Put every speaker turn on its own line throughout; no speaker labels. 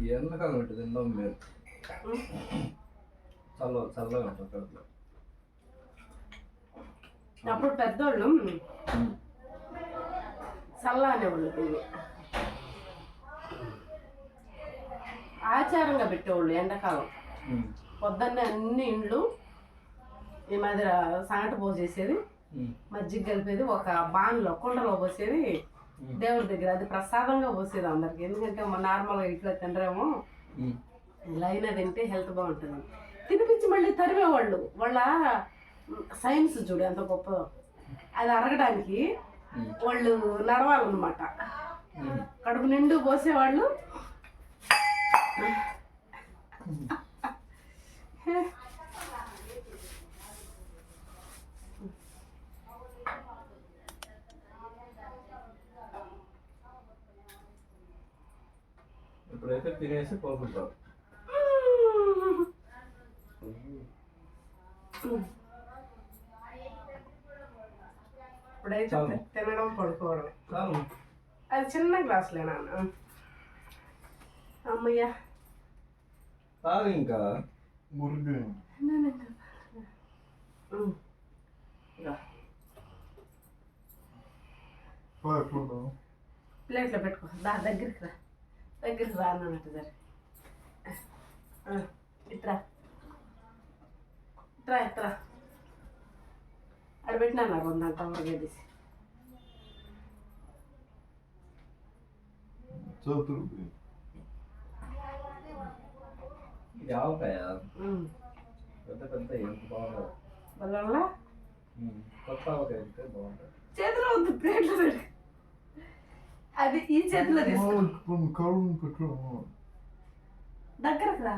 ఈ ఎండాకాలం ఉంటుంది మీరు? చల్ల చల్లగా ఉంటుంది కడుపులో.
అప్పుడు పెద్దోళ్ళు. చల్ల అనేవాళ్ళు దీన్ని ఆచారంగా పెట్టేవాళ్ళు ఎండాకాలం. పొద్దున్నే అన్ని ఇండ్లు ఈ మాదిరి సంగటి పోసేసేది. మజ్జిగ కలిపేది ఒక బాన్లో కుండలో పోసేది. దేవుడి దగ్గర. అది ప్రసాదంగా పోసేది అందరికి. ఎందుకంటే నార్మల్గా ఇట్లా తినరేమో. ఇలా అయినా తింటే హెల్త్ బాగుంటుంది. తినిపించి మళ్ళీ తరిమేవాళ్ళు. వాళ్ళ సైన్స్ చూడు ఎంత గొప్ప. అది అరగడానికి. వాళ్ళు నడవాలన్నమాట. కడుపు నిండు పోసేవాళ్ళు.
ఇప్పుడైతే తినేసి కోరుకుంటారు
ఇప్పుడైతే
చాలు.
తినడం పడుకోవడం. అది చిన్న గ్లాసులే నాన్న. అమ్మయ్య.
తాగు ఇంకా.
మురుగు. ప్లేట్లో
పెట్టుకో. దా దగ్గరికి రా. దగ్గరికి రా అన్నట్టు సరే ఇట్రా ఇట్రా ఇట్రా అక్కడ పెట్టినా నాకు ఉందంట
బాగుంటుంది.
చేతిలో ఉంది ప్లేట్లో పెట్టు. అది ఈ చేతిలో తీసుకో దగ్గరకు రా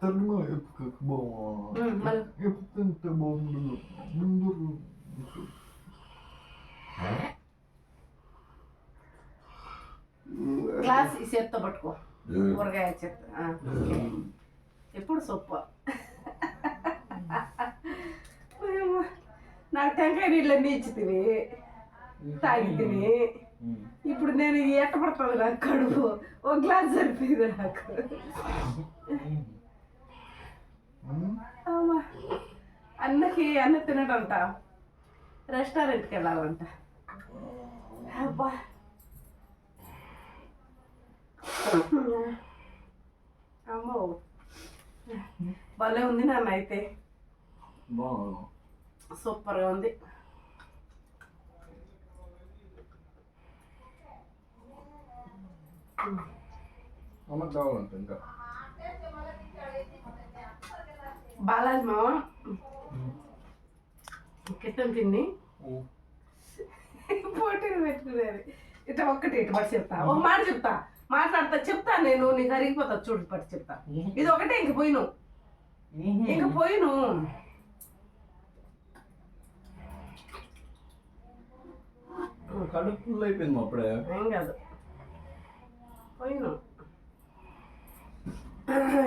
తగిన ఎప్పుడు బాగుంది ఎప్పుడు తింటే బాగుండదు ముందు
గ్లాస్ ఈ చేత్తో పట్టుకో. ఊరగాయ చేత్తో. ఎప్పుడు సొప్పు. నాకు టెంకాయ నీళ్ళన్నీ ఇచ్చితివి తాగితివి
ఉమ్.
ఇప్పుడు నేను ఎట్ట పడుతుంది నాకు కడుపు. ఒక గ్లాస్ సరిపోయింది నాకు. అన్నకి అన్న తినడంట. రెస్టారెంట్కి వెళ్ళాలంట. అబ్బా. అమ్మో. భలే ఉంది నాన్న అయితే. సూపర్గా ఉంది.
అమ్మకి కావాలంట ఇంకా.
బాలాజీ మామ. కిట్టం తిని
ఉమ్.
పోటీలు పెట్టుకునేది. ఇట్లా ఒక్కటి ఇటు పట్టి చెప్తా. ఒక మాట చెప్తా. మాట్లాడతా చెప్తా నేను. నీకు అరిగిపోతా చూడు పట్టి చెప్తా. ఇది ఒకటే ఇంక పోయిను. ఇంక పోయిను.
కడుపు అయిపోయింది అప్పుడే.
ఏం కాదు. పోయిను.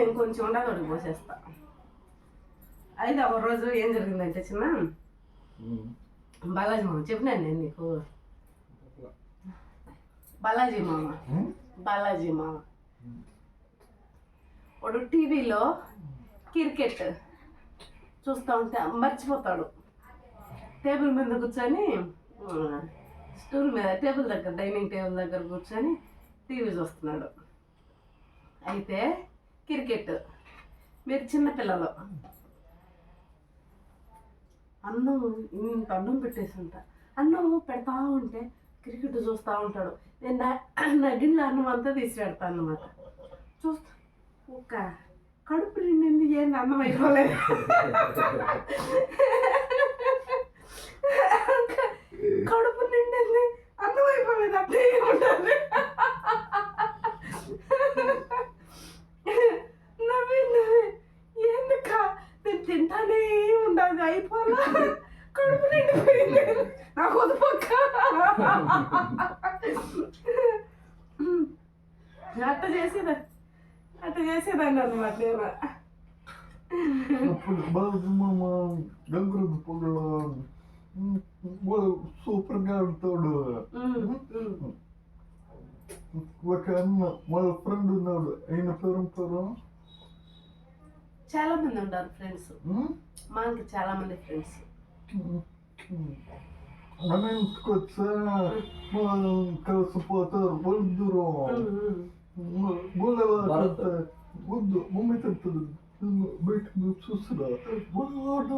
ఇంకొంచెం ఉండదు ఒకటి పోసేస్తా. అయితే ఒక రోజు ఏం జరిగిందంటే చిన్న. బాలాజీ మామ చెప్పినాను నేను నీకు? బాలాజీ మామ. బాలాజీ మామ. వాడు టీవీలో క్రికెట్ చూస్తూ ఉంటే మర్చిపోతాడు. టేబుల్ మీద కూర్చొని స్టూల్ మీద టేబుల్ దగ్గర డైనింగ్ టేబుల్ దగ్గర కూర్చొని టీవీ చూస్తున్నాడు అయితే క్రికెట్. మీరు చిన్నపిల్లలు అన్నం ఇంత అన్నం పెట్టేసి ఉంటా అన్నం పెడతా ఉంటే క్రికెట్ చూస్తూ ఉంటాడు. నేను నా నా అన్నం అంతా తీసి పెడతాను అనమాట చూస్తా. ఒక కడుపు నిండింది ఏంది అన్నం అయిపోలేదు కడుపు నిండింది అన్నం అయిపోలేదు అట్లే ఉంటుంది నవ్వి నవ్వి ఎందుక నేను తింటానే ఉండదు అయిపోలా కడుపు నిండిపోయింది నాకు వదిపక్క అట్ట చేసేదా? అట్ట చేసేదాన్ని అనమాట నేను.
అప్పుడు బాగా మామ గంగురది పొగల సూపర్గా
ఉమ్.
ఒక అన్న వాళ్ళ ఫ్రెండ్ ఉన్నాడు ఆయన పేరు పేరు?
చాలా మంది ఉంటారు ఫ్రెండ్స్
ఉమ్?
మాకు చాలా మంది ఫ్రెండ్స్
కలిసిపోతారు వద్దురు
భరత్.
వద్దు మమ్మీ చెప్తుంది బయట నువ్వు చూసిరా వాడు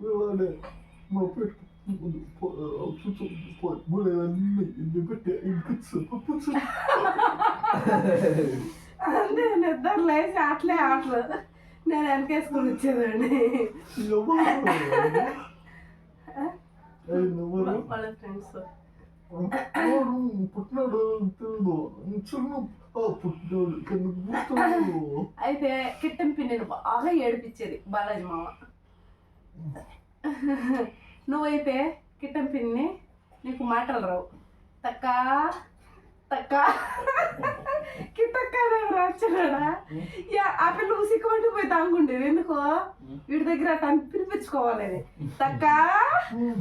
వీళ్ళడే మా పెట్టు చూసు అన్ని ఇది పెట్టి ఇంటికి
అంతే నిద్ర లేచి ఆటలే ఆటలు నేను వెనకేసుకుని వచ్చేదండి వాళ్ళ ఫ్రెండ్స్
పుట్టినాడు చిన్న పుట్టినాడు.
అయితే కిట్టం పిన్నిని బాగా ఏడిపించేది బాలాజీ మామ. నువ్వైతే కిట్టం పిన్ని నీకు మాటలు రావు. తక్క తక్క. కిట్టక్క రాచున్నాడా యా ఆ పిల్ల ఉసిక్కుంటూ పోయి తాగుండేది ఎందుకో? వీడి దగ్గర అట్లా అని పిలిపించుకోవాలని. తక్క?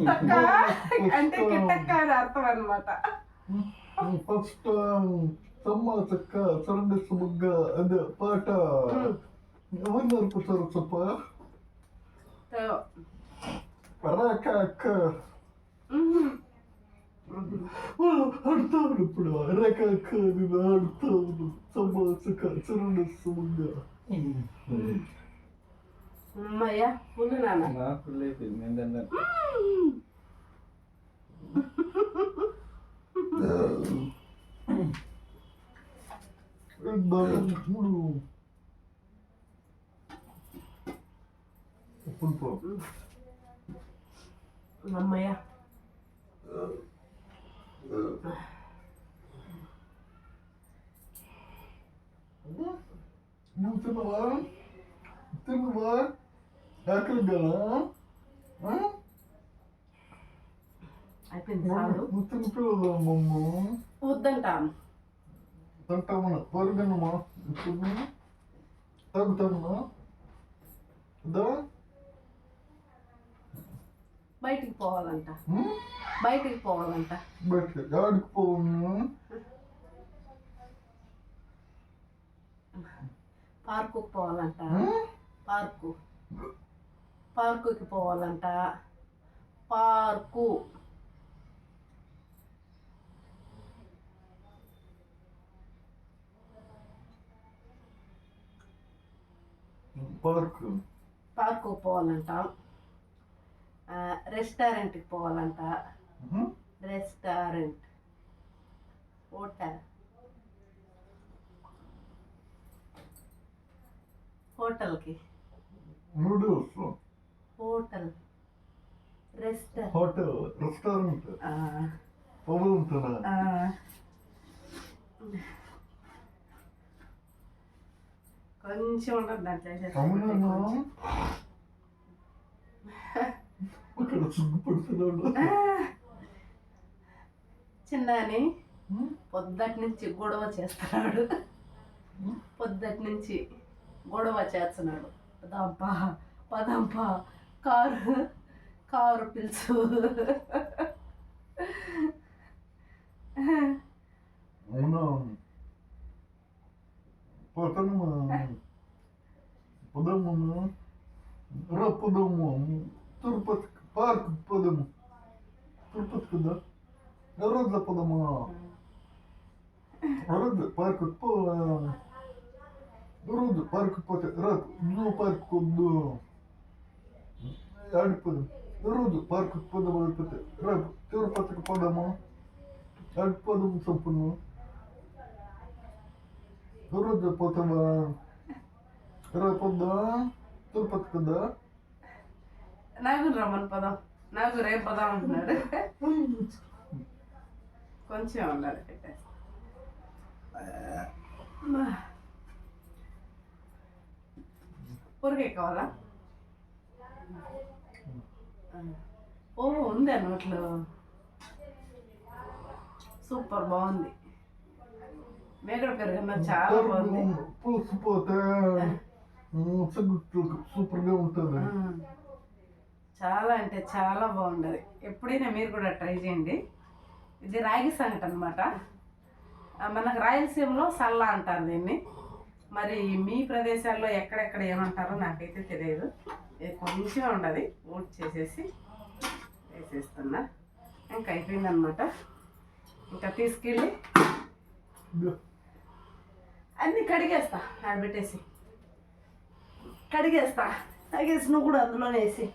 తక్క? అంటే కిట్టక్క అని అర్థం అనమాట
ఫస్ట్ సమ్మ చక్క చరండి సుముగ్గ అదే పాట. ఎవరు నేర్పుతారు చెప్ప? రాక అక్క ఆడతాడు ఇప్పుడు. రాక అక్క నేను ఆడతాను చక్క చరండి సుముగ్గ
అమ్మయ్యా నాన్న.
నాకు ఫుల్ అయిపోయింది నేను తిన్నాను.
మూడు. ఇప్పుడు
అమ్మయ్యా.
నువ్వు తిన్నవా తిన్నవా మమ్మ
వద్దంటాను
తింటామన్నా తాగుతానమ్మా దా
బయటికి పోవాలంట బయటికి పోవాలంట
బయట ఆడికి పోను
పార్కుకి పోవాలంట. పార్కు. పార్కుకి పోవాలంట. పార్కు.
పార్క్.
పార్కుకి పోవాలంట. రెస్టారెంట్కి పోవాలంట. రెస్టారెంట్ హోటల్ హోటల్కి
noodles
hotel restaurant
hotel restaurant పవలుంటారా
కొంచెం ఉంటుంది దాంట్లో
అవునా
కొంచెం.
అక్కడ సిగ్గుపడుతున్నాడు
చిన్నాని పొద్దటి నుంచి గొడవ చేస్తున్నాడు. పొద్దటి నుంచి గొడవ చేస్తున్నాడు. పదాంపా పదాంపా కారు కారు పిలుచు.
అవునా? రా పోదాము తిరుపతి పార్క్ పోదాము. తిరుపతి కదా? ఎవరొద్దా పోదామా ఎవరొద్దు పార్క్ పో రోజు పార్క్ పోతే రాదు జూ పార్క్ వద్దు ఆడిపోదాం రోజు పార్క్ పోదాం అయిపోతే రేపు తిరుపతికి పోదాము ఆడిపోదాం సంపూర్ణ రోజు పోతావా రేపొద్దా తిరుపతి కదా
నాకు రమ్మని పదం నాకు రేపు పదం అంటున్నాడు కొంచెం ఉండాలి పెట్టేసి ఊరికే కావాలా? ఓ ఉందా నోట్లో? సూపర్ బాగుంది. మేకడ పెరుగన్న చాలా బాగుంది.
పులుసు పోతే సూపర్గా ఉంటుంది.
మ్మ్. చాలా అంటే చాలా బాగుండదు. ఎప్పుడైనా మీరు కూడా ట్రై చేయండి. ఇది రాగి సంగటి అనమాట మనకు రాయలసీమలో సల్లా అంటారు దీన్ని. మరి మీ ప్రదేశాల్లో ఎక్కడెక్కడ ఏమంటారో నాకైతే తెలియదు. ఇది కొంచెం ఉండదు. ఊడ్ చేసేసి వేసేస్తున్నా. ఇంకా అయిపోయిందనమాట ఇంకా తీసుకెళ్ళి అన్నీ కడిగేస్తా ఆడబెట్టేసి. కడిగేస్తా. కడిగేసి నువ్వు కూడా అందులోనే వేసి.